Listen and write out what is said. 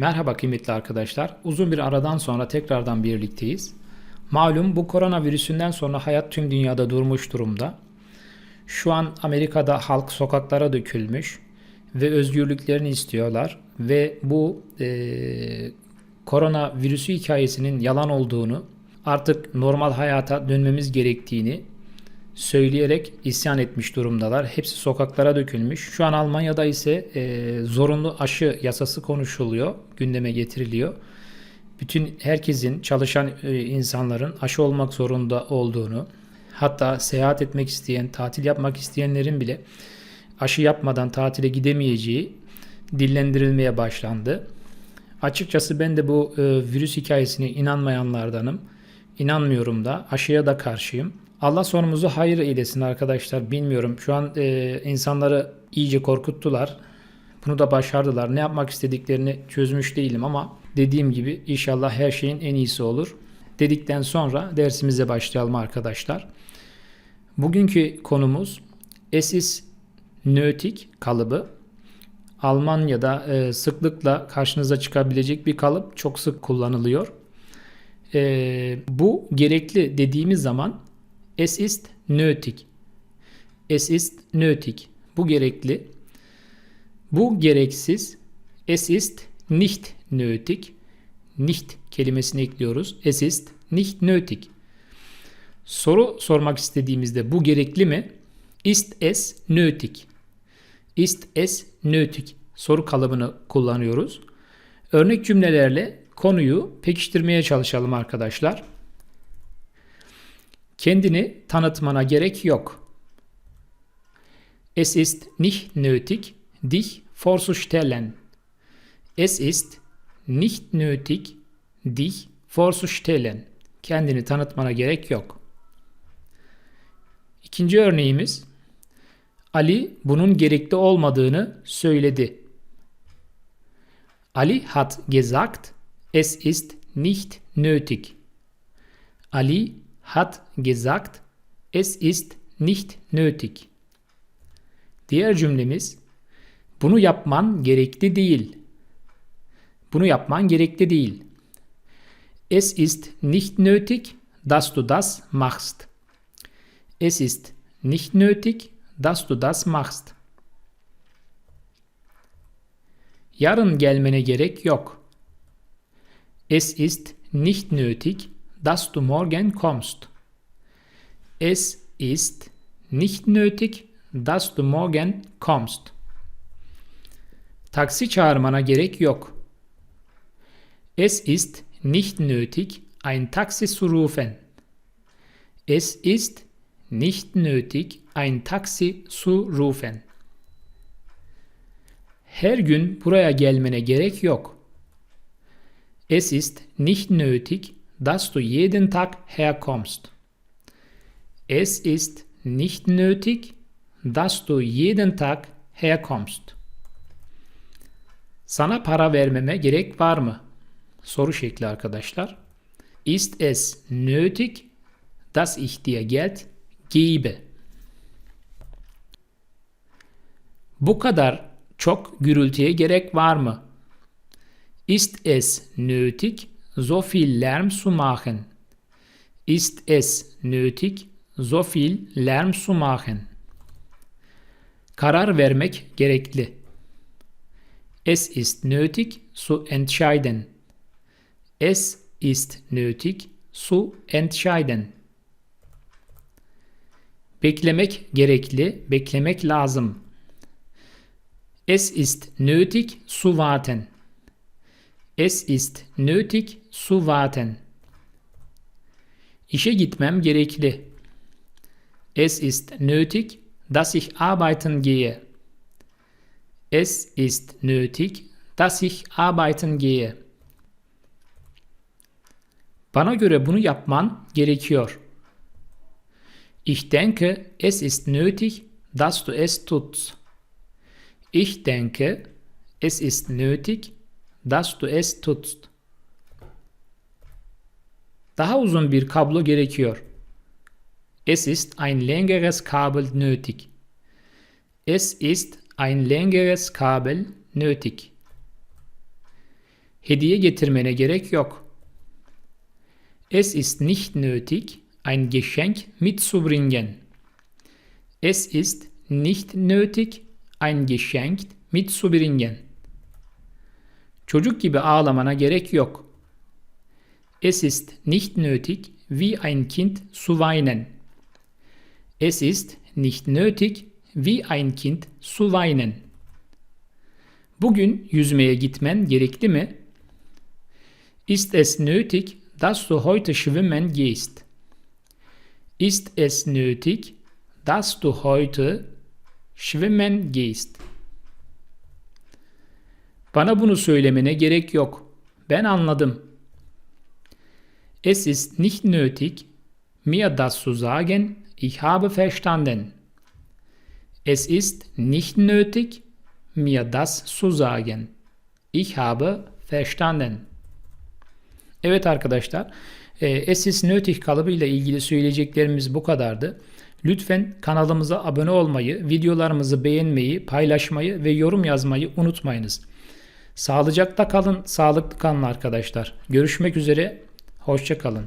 Merhaba kıymetli arkadaşlar. Uzun bir aradan sonra tekrardan birlikteyiz. Malum bu koronavirüsünden sonra hayat tüm dünyada durmuş durumda. Şu an Amerika'da halk sokaklara dökülmüş ve özgürlüklerini istiyorlar ve bu eee korona virüsü hikayesinin yalan olduğunu, artık normal hayata dönmemiz gerektiğini söyleyerek isyan etmiş durumdalar. Hepsi sokaklara dökülmüş. Şu an Almanya'da ise e, zorunlu aşı yasası konuşuluyor, gündeme getiriliyor. Bütün herkesin, çalışan e, insanların aşı olmak zorunda olduğunu, hatta seyahat etmek isteyen, tatil yapmak isteyenlerin bile aşı yapmadan tatile gidemeyeceği dillendirilmeye başlandı. Açıkçası ben de bu e, virüs hikayesine inanmayanlardanım. İnanmıyorum da, aşıya da karşıyım. Allah sonumuzu hayır eylesin arkadaşlar. Bilmiyorum. Şu an e, insanları iyice korkuttular. Bunu da başardılar. Ne yapmak istediklerini çözmüş değilim ama dediğim gibi inşallah her şeyin en iyisi olur. Dedikten sonra dersimize başlayalım arkadaşlar. Bugünkü konumuz esis nötik kalıbı. Almanya'da e, sıklıkla karşınıza çıkabilecek bir kalıp çok sık kullanılıyor. E, bu gerekli dediğimiz zaman Es ist nötig. Es ist nötig. Bu gerekli. Bu gereksiz. Es ist nicht nötig. Nicht kelimesini ekliyoruz. Es ist nicht nötig. Soru sormak istediğimizde bu gerekli mi? Ist es nötig? Ist es nötig? Soru kalıbını kullanıyoruz. Örnek cümlelerle konuyu pekiştirmeye çalışalım arkadaşlar. Kendini tanıtmana gerek yok. Es ist nicht nötig, dich vorzustellen. Es ist nicht nötig, dich vorzustellen. Kendini tanıtmana gerek yok. İkinci örneğimiz Ali bunun gerekli olmadığını söyledi. Ali hat gesagt, es ist nicht nötig. Ali hat gesagt, es ist nicht nötig. Diğer cümlemiz bunu yapman gerekli değil. Bunu yapman gerekli değil. Es ist nicht nötig, dass du das machst. Es ist nicht nötig, dass du das machst. Yarın gelmene gerek yok. Es ist nicht nötig, dass du morgen kommst. Es ist nicht nötig, dass du morgen kommst. Taksi çağırmana gerek yok. Es ist nicht nötig, ein Taxi zu rufen. Es ist nicht nötig, ein Taxi zu rufen. Her gün buraya gelmene gerek yok. Es ist nicht nötig, dass du jeden Tag herkommst. Es ist nicht nötig, dass du jeden Tag herkommst. Sana para vermeme gerek var mı? Soru şekli arkadaşlar. Ist es nötig, dass ich dir Geld gebe? Bu kadar çok gürültüye gerek var mı? Ist es nötig, so viel Lärm zu machen? Ist es nötig, so viel Lärm zu machen? Karar vermek gerekli. Es ist nötig zu entscheiden. Es ist nötig zu entscheiden. Beklemek gerekli, beklemek lazım. Es ist nötig zu warten. Es ist nötig zu warten. İşe gitmem gerekli. Es ist nötig, dass ich arbeiten gehe. Es ist nötig, dass ich arbeiten gehe. Bana göre bunu yapman gerekiyor. Ich denke, es ist nötig, dass du es tust. Ich denke, es ist nötig, dass du es tust. Daha uzun bir kablo gerekiyor. Es ist ein längeres Kabel nötig. Es ist ein längeres Kabel nötig. Hediye getirmene gerek yok. Es ist nicht nötig, ein Geschenk mitzubringen. Es ist nicht nötig, ein Geschenk mitzubringen. Çocuk gibi ağlamana gerek yok. Es ist nicht nötig, wie ein Kind zu weinen. Es ist nicht nötig, wie ein Kind zu weinen. Bugün yüzmeye gitmen gerekli mi? Ist es nötig, dass du heute schwimmen gehst? Ist es nötig, dass du heute schwimmen gehst? Bana bunu söylemene gerek yok. Ben anladım. Es ist nicht nötig, mir das zu sagen. Ich habe verstanden. Es ist nicht nötig, mir das zu sagen. Ich habe verstanden. Evet arkadaşlar, e, es ist nötig kalıbıyla ilgili söyleyeceklerimiz bu kadardı. Lütfen kanalımıza abone olmayı, videolarımızı beğenmeyi, paylaşmayı ve yorum yazmayı unutmayınız. Sağlıcakla kalın, sağlıklı kalın arkadaşlar. Görüşmek üzere, hoşça kalın.